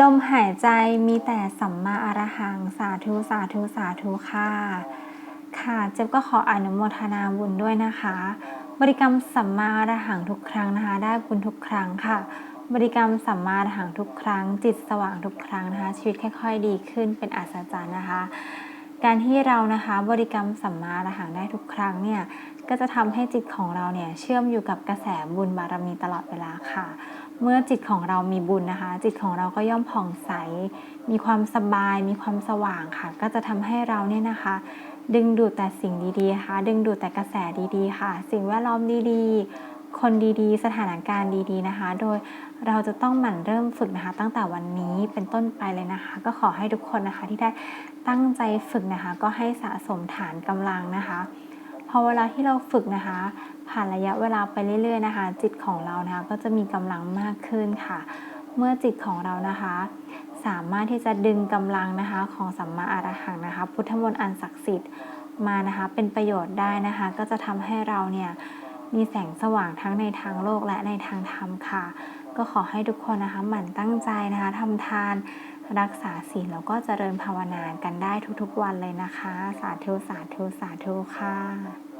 ลมหายใจมีแต่สัมมาอรหังสาธุสาธุสาธุค่ะ ค่ะ เจ๊ยบก็ขออนุโมทนาบุญด้วยนะคะ บริกรรมสัมมาอรหังทุกครั้งนะคะ ได้บุญทุกครั้งค่ะ บริกรรมสัมมาอรหังทุกครั้ง จิตสว่างทุกครั้งนะคะ ชีวิตค่อย ๆ ดีขึ้นเป็นอัศจรรย์นะคะ การที่เรานะคะบริกรรมสัมมาอรหังได้ทุกครั้งเนี่ยก็จะทำให้จิตของเราเนี่ยเชื่อมอยู่กับกระแสบุญบารมีตลอดเวลาค่ะ เมื่อจิตของเรามีบุญนะคะ จิตของเราก็ย่อมผ่องใส มีความสบาย มีความสว่างค่ะ ก็จะทำให้เราเนี่ยนะคะ ดึงดูดแต่สิ่งดีๆค่ะ ดึงดูดแต่กระแสดีๆ ค่ะ สิ่งแวดล้อมดีๆ คนดีๆ สถานการณ์ดีๆนะคะ โดยเราจะต้องหมั่นเริ่มฝึกนะคะ ตั้งแต่วันนี้เป็นต้นไปเลยนะคะ ก็ขอให้ทุกคนนะคะที่ได้ตั้งใจฝึกนะคะ ก็ให้สะสมฐานกำลังนะคะ พอเวลาที่เราฝึกนะคะ ผ่านระยะเวลาไปเรื่อย ๆ นะคะ จิตของเรานะคะก็จะมีกำลังมากขึ้นค่ะ เมื่อจิตของเรานะคะ สามารถที่จะดึงกำลังนะคะของสัมมาอารหังนะคะ พุทธมนต์อันศักดิ์สิทธิ์มานะคะเป็นประโยชน์ได้นะคะ ก็จะทำให้เราเนี่ยมีแสงสว่างทั้งในทางโลกและในทางธรรมค่ะ ก็ขอให้ทุกคนนะคะหมั่นตั้งใจนะคะทำทานรักษาศีลแล้วก็เจริญภาวนากันได้ทุกๆวันเลยนะคะ สาธุสาธุสาธุค่ะ